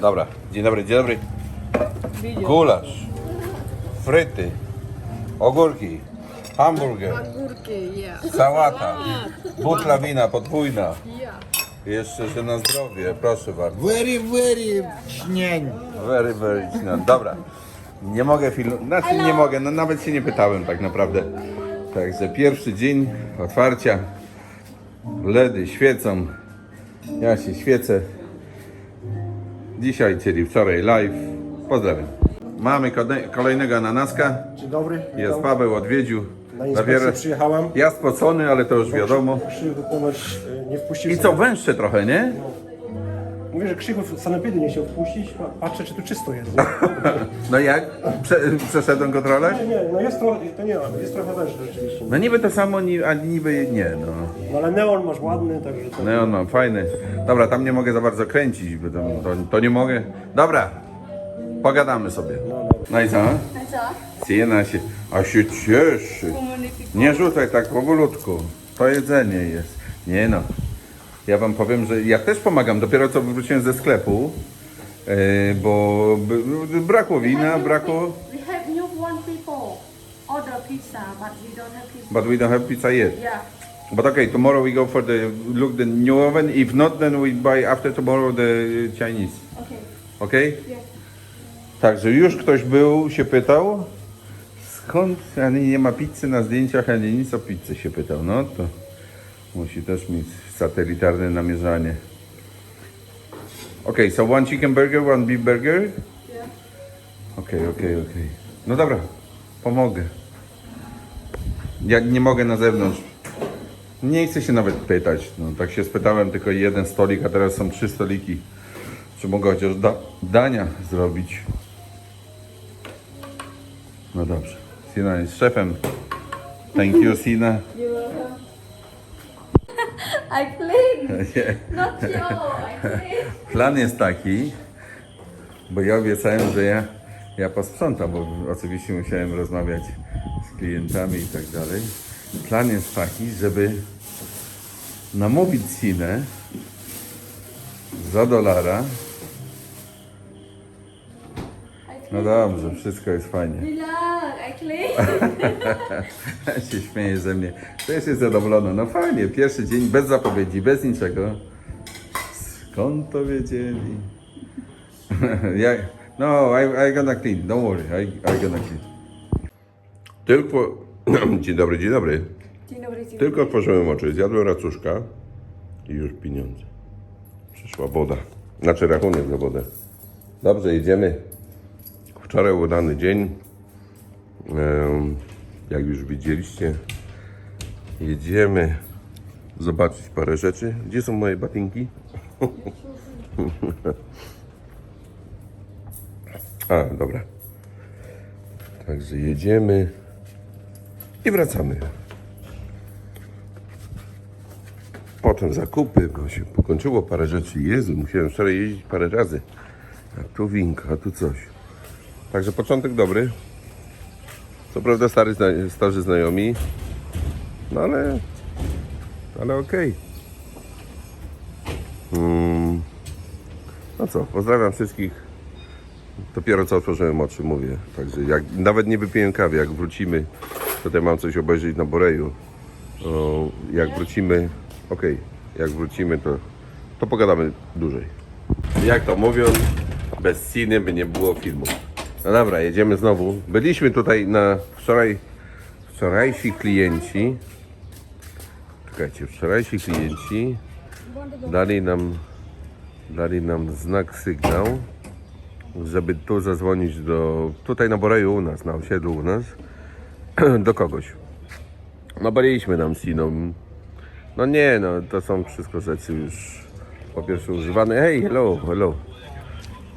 Dobra, dzień dobry, dzień dobry. Gulasz, fryty, ogórki, hamburger, Ogórki, ja. sałata, butla wina podwójna. Ja. Jeszcze się na zdrowie, proszę bardzo. Very, very śnień. Very, very no, Dobra. Nie mogę filmu, znaczy nie mogę, no nawet się nie pytałem tak naprawdę. Także pierwszy dzień otwarcia. LEDy świecą. Ja się świecę. Dzisiaj, czyli wczoraj live. Pozdrawiam. Mamy kolejnego ananaska. Dzień dobry. Jest. Paweł odwiedził. Na inspekcję przyjechałem. Ja spocony, ale to już wiadomo. Ponoć e, nie wpuścił. I co, węższe trochę, nie? Mówię, że Krzychu w sanepidy nie chciał wpuścić. Pa- Patrzę, czy tu czysto jest. Nie, No jak? Prze przeszedłem kontrolę? nie, nie no jest trochę, to nie, jest trochę węższy rzeczywiście. No niby to samo, ni- a niby nie, no. No ale neon masz ładny, także to... No, no, fajny. Dobra, tam nie mogę za bardzo kręcić, bo to, to, to nie mogę. Dobra, pogadamy sobie. No i co? Cena się, a się cieszy. Nie rzucaj tak powolutku. To jedzenie jest. Nie no. Ja wam powiem, że ja też pomagam. Dopiero co wróciłem ze sklepu, yy, bo b- brakło wina, brakło... We have new one people order pizza, but we don't have pizza. But we don't have pizza yet. Yeah. But okay, tomorrow we go for the look the new oven. If not, then we buy after tomorrow the Chinese. Okay. Okay? Także już ktoś był, się pytał, skąd ani nie ma pizzy na zdjęciach, ani nic o pizzy się pytał. No to musi też mieć satelitarne namierzanie. Okay, so one chicken burger, one beef burger? Okej, okej, okej. No dobra, pomogę. Ja nie mogę na zewnątrz. Nie chcę się nawet pytać. No, tak się spytałem, tylko jeden stolik, a teraz są trzy stoliki. Czy mogę chociaż da dania zrobić? No dobrze. Sina jest szefem. Thank you, Sina. I clean, not you. I clean. Plan jest taki, bo ja obiecałem, że ja, ja posprzątam, bo oczywiście musiałem rozmawiać z klientami i tak dalej. Plan jest taki, żeby namówić Sinę za dolara. No dobrze, wszystko jest fajnie. Relax, I się śmieje ze mnie. Też jest zadowolona. No fajnie, pierwszy dzień bez zapowiedzi, bez niczego. Skąd to wiedzieli? no, I, I gonna clean, don't worry, I, I gonna clean. Tylko. Dzień dobry, dzień dobry. Dzień dobry, dzień Tylko otworzyłem oczy, zjadłem racuszka i już pieniądze. Przyszła woda. Znaczy rachunek za wodę. Dobrze, jedziemy. Wczoraj udany dzień. Jak już widzieliście, jedziemy zobaczyć parę rzeczy. Gdzie są moje batinki? A, dobra. Także jedziemy i wracamy. Potem zakupy, bo się pokończyło parę rzeczy. Jezu, musiałem wczoraj jeździć parę razy. A tu winka, a tu coś. Także początek dobry. Co prawda stary, zna- starzy znajomi. No ale... Ale okej. Mm. No co, pozdrawiam wszystkich. Dopiero co otworzyłem oczy, mówię. Także jak, nawet nie wypiję kawy, jak wrócimy, tutaj mam coś obejrzeć na Boreju. O, jak wrócimy, okej, jak wrócimy, to, to pogadamy dłużej. Jak to mówią, bez ciny by nie było filmu. No dobra, jedziemy znowu. Byliśmy tutaj na wczoraj, wczorajsi klienci. Czekajcie, wczorajsi klienci dali nam, dali nam znak, sygnał, żeby tu zadzwonić do, tutaj na Boreju u nas, na osiedlu u nas, do kogoś. No byliśmy tam z Siną. No nie, no to są wszystko rzeczy już po pierwsze używane. Hej, hello, hello.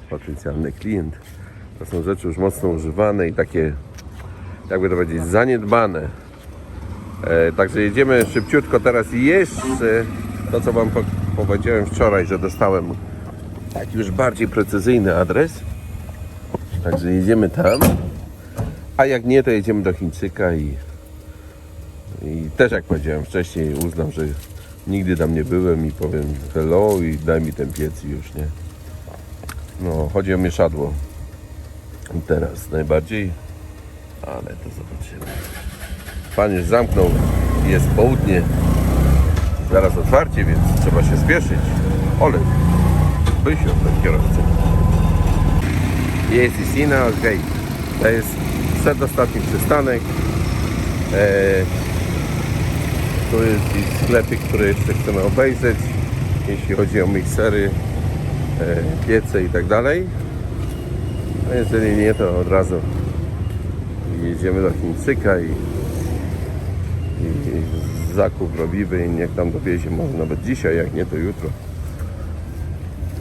Potencjalny klient. To są rzeczy już mocno używane i takie, jakby to powiedzieć, zaniedbane. E, także jedziemy szybciutko teraz i jeszcze to, co Wam po, powiedziałem wczoraj, że dostałem taki już bardziej precyzyjny adres. Także jedziemy tam. A jak nie, to jedziemy do Chińczyka i i też jak powiedziałem wcześniej, uznam, że nigdy tam nie byłem i powiem hello i daj mi ten piec i już nie. No, chodzi o mieszadło. Teraz najbardziej, ale to zobaczymy. Pan już zamknął, jest południe, zaraz otwarcie, więc trzeba się spieszyć. Olek, Bysio, ten kierowca. Jest i Sina, okej. To jest przedostatni przystanek. Eee, tu jest sklepik, który jeszcze chcemy obejrzeć, jeśli chodzi o miksery, e, piece i tak dalej. A jeżeli nie, to od razu jedziemy do Chińczyka i, i, zakup robimy i niech tam dowiezie, może nawet dzisiaj, jak nie to jutro.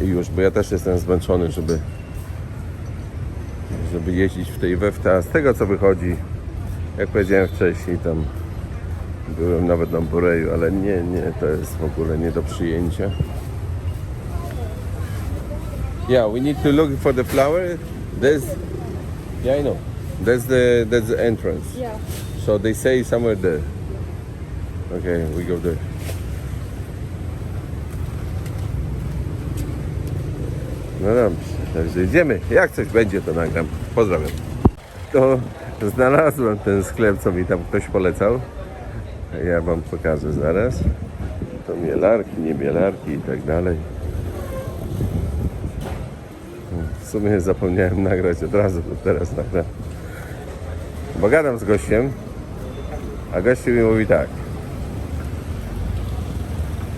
I już, bo ja też jestem zmęczony, żeby żeby jeździć w tej wewte, a z tego co wychodzi, jak powiedziałem wcześniej, tam byłem nawet na Boreju, ale nie, nie, to jest w ogóle nie do przyjęcia. Yeah, we need to look for the flower. There's, yeah, I know. That's the that's the entrance. Yeah. So they say somewhere there. Okay, we go there. No dobrze, także idziemy. Jak coś będzie, to nagram. Pozdrawiam. To znalazłem ten sklep, co mi tam ktoś polecał. Ja wam pokażę zaraz. To mielarki, nie mielarki i tak dalej. W sumie zapomniałem nagrać od razu, to teraz nagram. Bo gadam z gościem, a gościu mi mówi tak.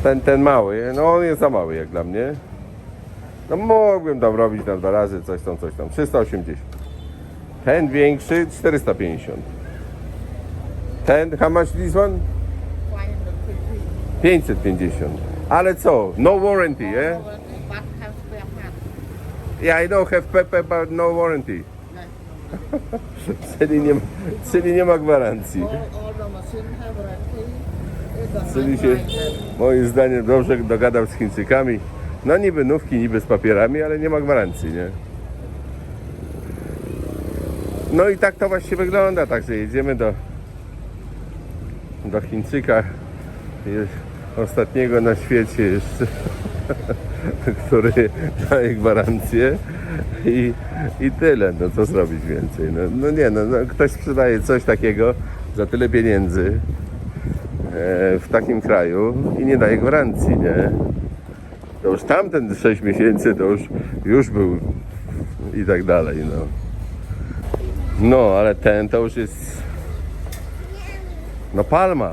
Ten, ten mały, no on jest za mały jak dla mnie. No mógłbym tam robić na dwa razy coś tam, coś tam. 380. Ten większy 450. Ten, how much this one? 550. Ale co? No warranty, parts. Yeah, I don't have paper, but no warranty. czyli, nie ma, czyli nie ma gwarancji. Czyli się, moim zdaniem, dobrze dogadał z Chińczykami. No niby nówki, niby z papierami, ale nie ma gwarancji, nie? No i tak to właśnie wygląda, także jedziemy do, do Chińczyka, ostatniego na świecie jeszcze, który daje gwarancję i, i tyle, no co zrobić więcej. No, no nie, no, no ktoś sprzedaje coś takiego za tyle pieniędzy, e, w takim kraju i nie daje gwarancji, nie? To już tamten 6 miesięcy to już, już był i tak dalej, no. No, ale ten to już jest no palma.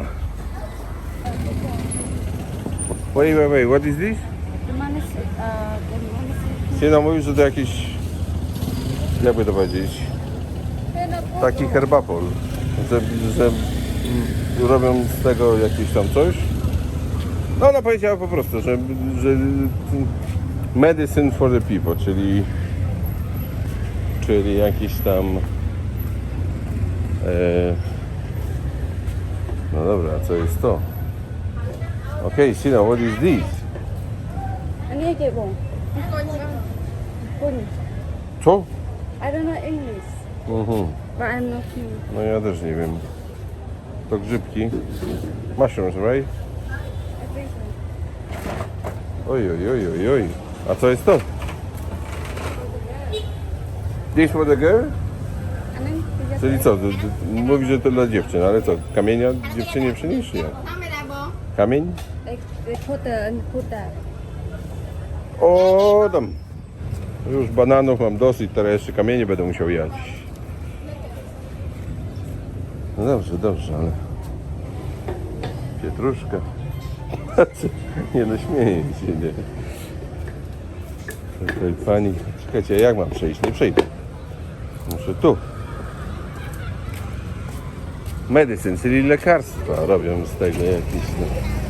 Wait, wait, wait, what is this? Is Syna mówił, że to jakiś, jakby to powiedzieć, taki herbapol, że, że robią z tego jakieś tam coś. No ona powiedziała po prostu, że, że medicine for the people, czyli czyli jakiś tam e, no dobra, co jest to? Okay, Sina, what is this? Bụng Bụng Co? I don't know English Mhm. But I'm not here No ja też nie wiem. To grzybki. Mushrooms, right? I think so Oj, oj, oj, oj, oj. A co jest to? This for the girl? Just Czyli co? d- d- Mówi, że to dla dziewczyn, ale co? Kamienia dziewczynie przyniesie? Kamień? they put the and put that O, tam. Już bananów mam dosyć, teraz jeszcze kamienie będę musiał jać. No dobrze, dobrze, ale... Pietruszka. nie no, śmieję się, nie. Tutaj pani... Czekajcie, jak mam przejść? Nie przejdę. Muszę tu. Medicine, czyli lekarstwa robią z tego jakieś... No.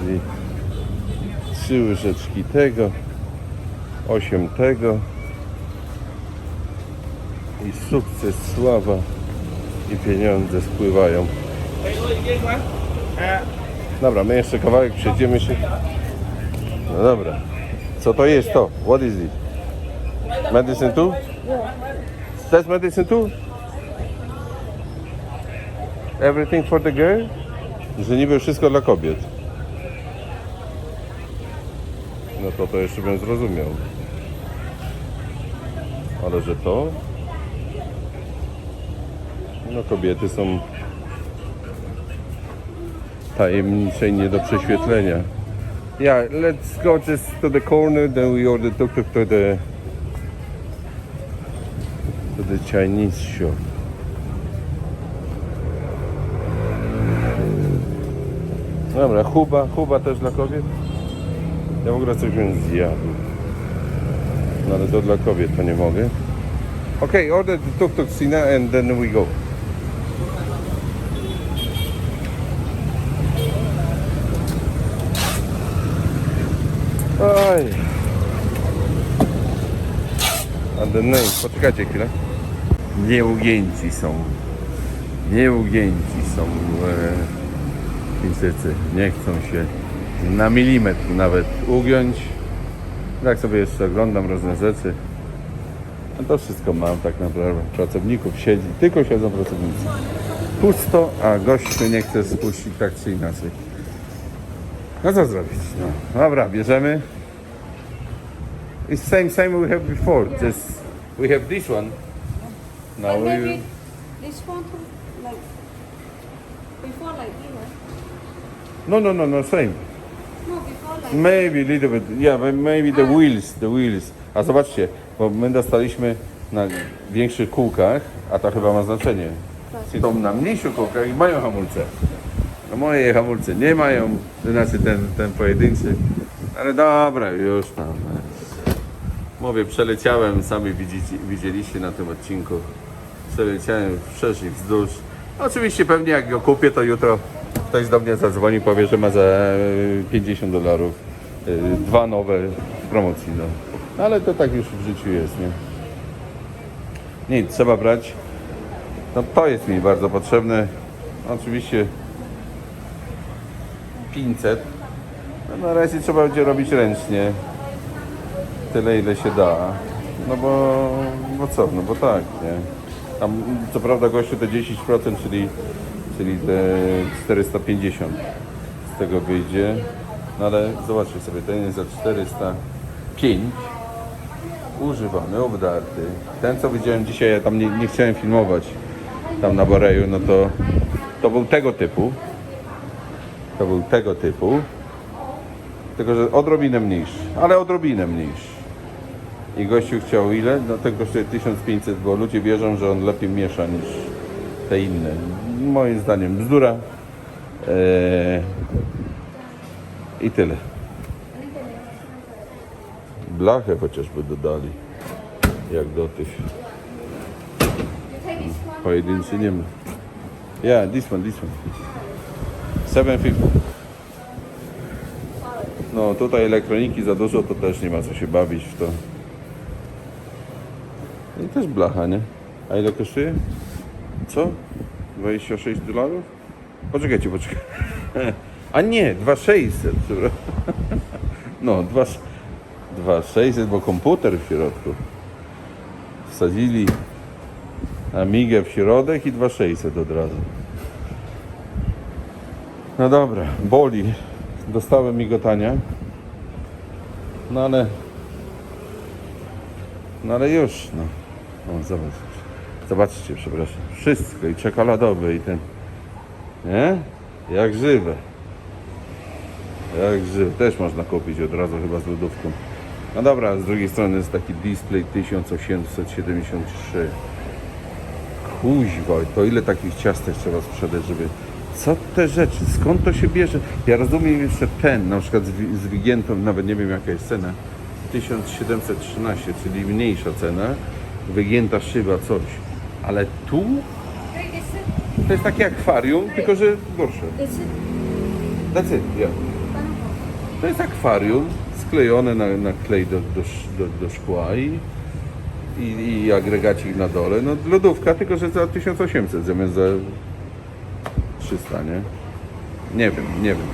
Czyli trzy łyżeczki tego, osiem tego i sukces, sława i pieniądze spływają. Dobra, my jeszcze kawałek przejdziemy się. No dobra. Co to jest to? What is it? Medicine too? That's medicine too? Everything for the girl? Że niby wszystko dla kobiet. No to to jeszcze bym zrozumiał. Ale że to? No kobiety są tajemnicze i nie do prześwietlenia. Yeah, let's go just to the corner, then we order to the to the Chinese shop. Dobra, chuba, chuba też dla kobiet. Ja w ogóle coś bym zjadł. No ale to dla kobiet to nie mogę. Okay, order the tuk-tuk Sina and then we go. Oj. A the name, poczekajcie chwilę. Nieugięci są. Nieugięci są e, Chińczycy. Nie chcą się na milimetr nawet ugiąć. Tak sobie jeszcze oglądam różne rzeczy. No to wszystko mam tak naprawdę. Pracowników siedzi, tylko siedzą pracownicy. Pusto, a gościu nie chce spuścić tak czy inaczej. No co zrobić? No. Dobra, bierzemy. It's same same we have before. Just we have this one. Now we maybe this one too, like before like this, no no no no same. No, Maybe a little bit. Yeah, but maybe the wheels, the wheels. A zobaczcie, bo my dostaliśmy na większych kółkach, a to chyba ma znaczenie. Są na mniejszych kółkach i mają hamulce. A moje hamulce nie mają, znaczy ten, ten pojedynczy. Ale dobra, już tam. Mówię, przeleciałem, sami widzicie, widzieliście na tym odcinku. Przeleciałem wszerz i wzdłuż. Oczywiście pewnie jak go kupię, to jutro ktoś do mnie zadzwoni, powie, że ma za e, 50 dolarów e, dwa nowe w promocji. No. Ale to tak już w życiu jest, nie? Nic, trzeba brać. No to jest mi bardzo potrzebne. Oczywiście 500. No na razie trzeba będzie robić ręcznie. Tyle ile się da. No bo, bo co, no bo tak, nie? Tam co prawda gościu te 10%, czyli, czyli te 450 z tego wyjdzie. No ale zobaczcie sobie, ten jest za 405 używany, obdarty. Ten co widziałem dzisiaj, ja tam nie, nie chciałem filmować tam na Boreju, no to to był tego typu. To był tego typu. Tylko, że odrobinę mniejszy, ale odrobinę mniejszy. I gościu chciał ile? No ten kosztuje 1500, bo ludzie wierzą, że on lepiej miesza niż te inne. Moim zdaniem bzdura. Eee, I tyle. Blachę chociażby dodali. Jak do tych. Pojedynczy nie ma. Yeah, this one, this one. 750. No tutaj elektroniki za dużo, to też nie ma co się bawić w to. I też blacha, nie? A ile kosztuje? Co? 26 dolarów? Poczekajcie, poczekajcie. A nie, 2600. przepraszam. No, 2 2600, bo komputer w środku. Wsadzili Amigę w środek i 2600 od razu. No dobra, boli. Dostałem migotania. No ale... No ale już, no. O, zobacz. Zobaczcie, przepraszam. Wszystko i czekoladowe i ten... Nie? Jak żywe. Jak żywe. Też można kupić od razu chyba z lodówką. No dobra, z drugiej strony jest taki display 1873. Kuźwa, to ile takich ciastek trzeba sprzedać, żeby... Co te rzeczy? Skąd to się bierze? Ja rozumiem jeszcze ten, na przykład z, wi- z Wigientą, nawet nie wiem jaka jest cena. 1713, czyli mniejsza cena. Wygięta szyba, coś. Ale tu to jest takie akwarium, tylko że gorsze. That's it, yeah. To jest akwarium sklejone na, na klej do, do, do, do szkła i, i, i agregacik na dole. No lodówka, tylko że za 1800 zamiast za 300, nie? Nie wiem, nie wiem.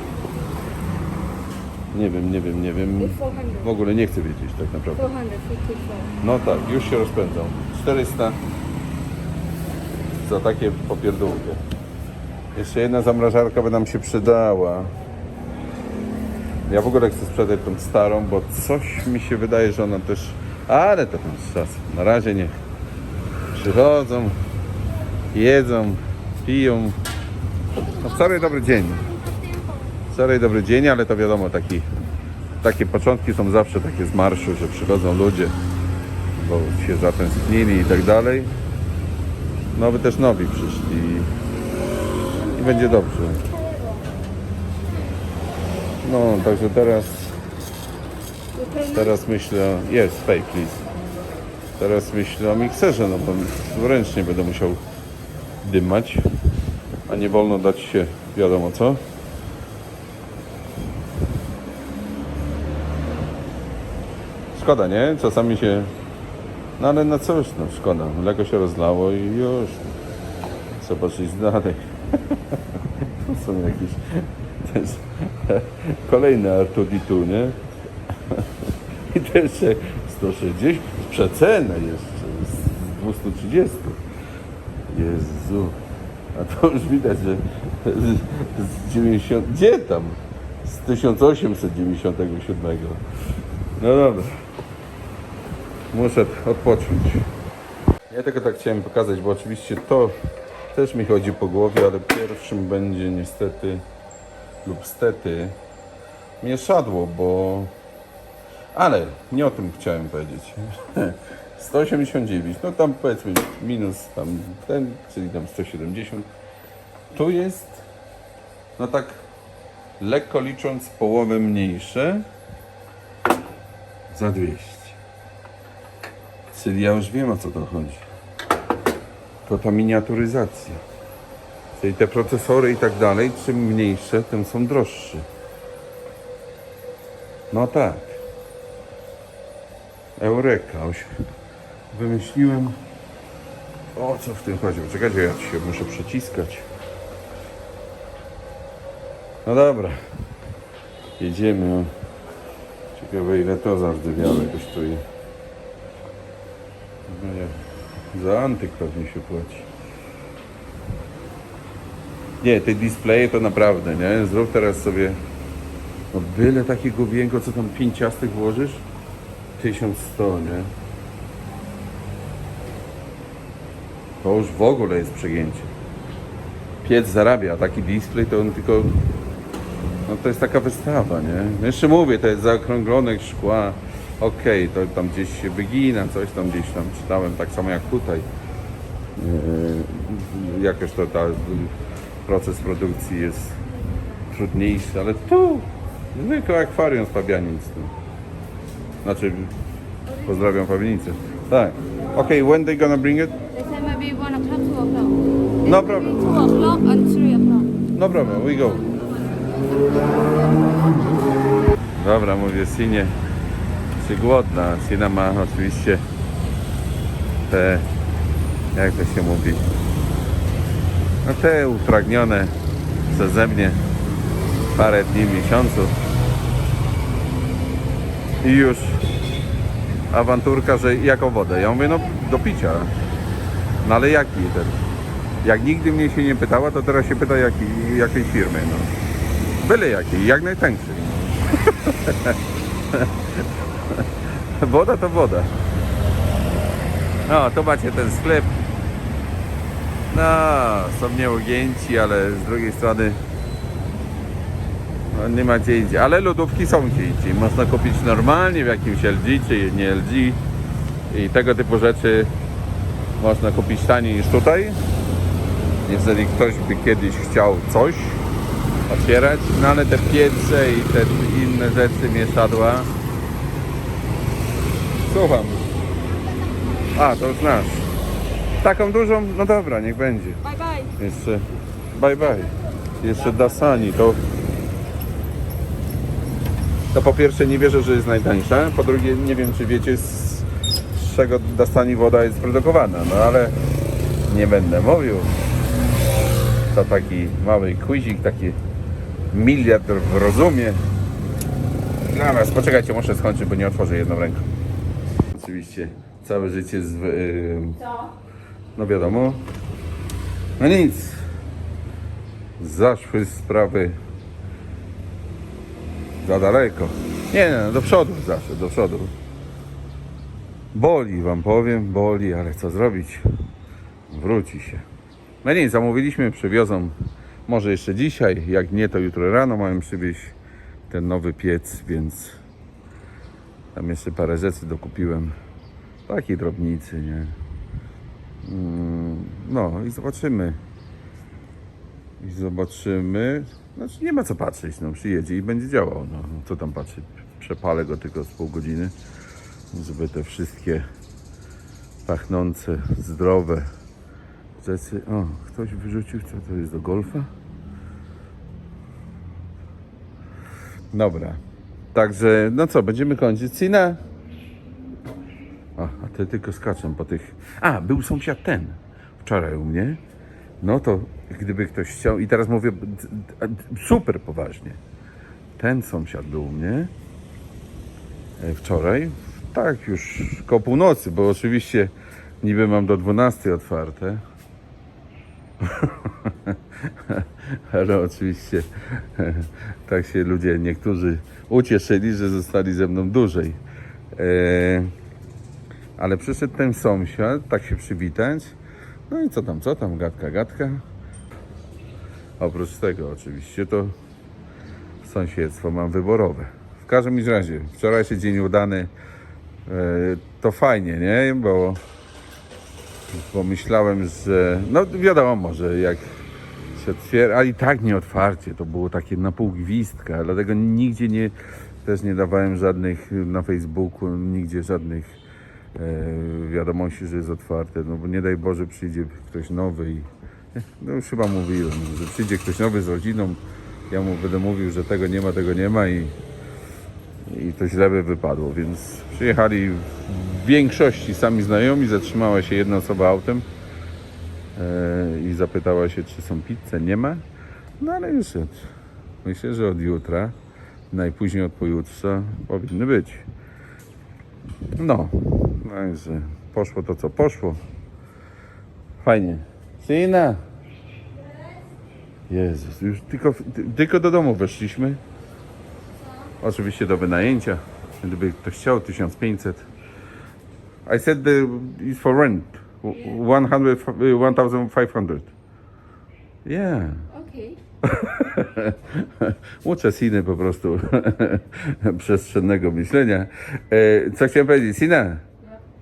Nie wiem, nie wiem, nie wiem. 400. W ogóle nie chcę wiedzieć tak naprawdę. 454. No tak, już się rozpędzą. 400 za takie popierdółkę. Jeszcze jedna zamrażarka by nam się przydała. Ja w ogóle chcę sprzedać tą starą, bo coś mi się wydaje, że ona też... Ale to tam z czasem. Na razie nie. Przychodzą, jedzą, piją. No wczoraj dobry dzień. Wczoraj dobry dzień, ale to wiadomo, taki, takie początki są zawsze takie z marszu, że przychodzą ludzie, bo się zatęsknili i tak dalej. Nowy też nowi przyszli i, będzie dobrze. No, także teraz teraz myślę, jest fake please. Teraz myślę o mikserze, no bo ręcznie będę musiał dymać, a nie wolno dać się wiadomo co. Szkoda, nie? Czasami się... No ale na coś, no szkoda. Mleko się rozlało i już. Zobaczyć dalej. To są jakieś... Jest kolejne Artuditu, nie? I jeszcze 160, przecenę jeszcze, z 230. Jezu. A to już widać, że z 90, gdzie tam? Z 1897. No dobra. Muszę odpocząć. Ja tylko tak chciałem pokazać, bo oczywiście to też mi chodzi po głowie, ale pierwszym będzie niestety lub stety mieszadło, bo... Ale nie o tym chciałem powiedzieć. 189, no tam powiedzmy minus tam ten, czyli tam 170. Tu jest, no tak lekko licząc, połowę mniejsze za 200. Czyli ja już wiem o co to chodzi. To ta miniaturyzacja. Czyli te procesory i tak dalej, czym mniejsze, tym są droższe. No tak. Eureka. Wymyśliłem. O co w tym chodzi? Czekajcie, ja się muszę przyciskać. No dobra. Jedziemy. Ciekawe ile to zardzewiałe kosztuje. No nie. Za antyk pewnie się płaci. Nie, te displaye to naprawdę, nie? Zrób teraz sobie no byle takiego wienko, co tam pięciastych włożysz? 1100, nie? To już w ogóle jest przegięcie. Piec zarabia, a taki display to on tylko... No to jest taka wystawa, nie? Jeszcze mówię, to jest zaokrąglone szkła. Okej, to tam gdzieś się wygina, coś tam gdzieś tam czytałem, tak samo jak tutaj. Yy, jakoś to ta, proces produkcji jest trudniejszy, ale tu zwykłe akwarium z Pabianic. tu. Znaczy, pozdrawiam Pabianicę. Tak. Okay, when they gonna bring it? They say maybe one o'clock, two o'clock. No problem. Two o'clock and three o'clock. No problem, we go. Dobra, mówię Sinie, czy głodna? Sina ma oczywiście te, jak to się mówi, no te upragnione przeze mnie parę dni, miesiąców. I już awanturka, że jaką wodę? Ja mówię, no do picia. No ale jaki ten? Jak nigdy mnie się nie pytała, to teraz się pyta jaki, jakiej firmy, no. Byle jakiej, jak najtańszej. woda to woda. No, to macie ten sklep. No, są nieugięci, ale z drugiej strony no, nie ma gdzie indziej. Ale lodówki są gdzie indziej. Można kupić normalnie w jakimś LG czy nie LG. I tego typu rzeczy można kupić taniej niż tutaj. Jeżeli ktoś by kiedyś chciał coś otwierać, no ale te piece i te inne rzeczy, mieszadła. Słucham. A, to znasz. Taką dużą? No dobra, niech będzie. Bye bye. Jeszcze, bye bye. Jeszcze Dasani, to... To po pierwsze nie wierzę, że jest najtańsza, po drugie nie wiem, czy wiecie z, czego Dasani woda jest produkowana, no ale nie będę mówił. To taki mały quizik, taki miliard w rozumie. Zaraz, poczekajcie, muszę skończyć, bo nie otworzę jedną ręką. Oczywiście całe życie z... Yy, no wiadomo. No nic. Zaszły sprawy Za daleko. Nie, nie, no, do przodu zawsze, do przodu. Boli, wam powiem, boli, ale co zrobić? Wróci się. No nie, zamówiliśmy, przywiozą może jeszcze dzisiaj, jak nie to jutro rano mają przywieźć ten nowy piec, więc tam jeszcze parę rzeczy dokupiłem. Takiej drobnicy, nie? Mm, No i zobaczymy. I zobaczymy. Znaczy nie ma co patrzeć, no przyjedzie i będzie działał. No, no co tam patrzeć? Przepalę go tylko z pół godziny, żeby te wszystkie pachnące, zdrowe rzeczy. O, ktoś wyrzucił, co to jest do golfa? Dobra. Także, no co, będziemy kończyć. Cina? A, te tylko skaczą po tych. A, był sąsiad ten wczoraj u mnie. No to gdyby ktoś chciał, i teraz mówię super poważnie. Ten sąsiad był u mnie e, wczoraj, tak już koło północy, bo oczywiście niby mam do 12 otwarte. Ale oczywiście tak się ludzie, niektórzy ucieszyli, że zostali ze mną dłużej. E, ale przyszedł ten sąsiad, tak się przywitać. No i co tam, co tam, gadka, gadka. Oprócz tego oczywiście to sąsiedztwo mam wyborowe. W każdym razie, wczorajszy dzień udany, e, to fajnie, nie? Bo, bo myślałem, że, no wiadomo, że jak się otwiera, a i tak nie otwarcie, to było takie na pół gwizdka, dlatego nigdzie nie, też nie dawałem żadnych na Facebooku, nigdzie żadnych e, wiadomości, że jest otwarte, no bo nie daj Boże przyjdzie ktoś nowy i no już chyba mówiłem, że przyjdzie ktoś nowy z rodziną, ja mu będę mówił, że tego nie ma, tego nie ma i, i to źle by wypadło, więc przyjechali w większości sami znajomi, zatrzymała się jedna osoba autem e, i zapytała się, czy są pizze, nie ma, no ale już od, myślę, że od jutra, najpóźniej od pojutrze powinny być. No, także poszło to, co poszło. Fajnie. Syna! Jezus, już tylko, ty- tylko do domu weszliśmy. Oczywiście do wynajęcia. Gdyby ktoś chciał, 1500. I said the, it's for rent. 100, 1500. Yeah. Okay. Uczę Siny po prostu przestrzennego myślenia. E, co chciałem powiedzieć? Sina,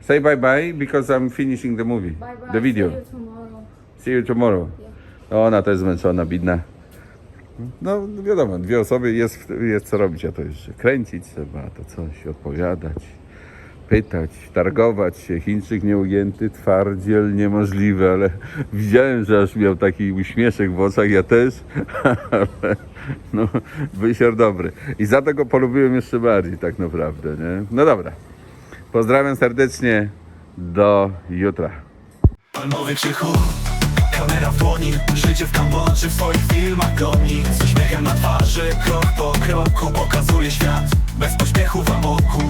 say bye bye because I'm finishing the movie, Bye bye. the video. See you tomorrow. See you tomorrow. No, Ona też zmęczona, bidna. No wiadomo, dwie osoby, jest, jest co robić, a to jeszcze kręcić trzeba, to coś odpowiadać, pytać, targować się. Chińczyk nieugięty, twardziel niemożliwy, ale widziałem, że aż miał taki uśmieszek w oczach, ja też, ale no, wysior dobry. I za to go polubiłem jeszcze bardziej tak naprawdę, nie? No dobra, pozdrawiam serdecznie, do jutra. Palmowy Kamera w dłoni Życie w Kambodży w swoich filmach goni. Z uśmiechem na twarzy Krok po kroku pokazuje świat Bez pośpiechu w amoku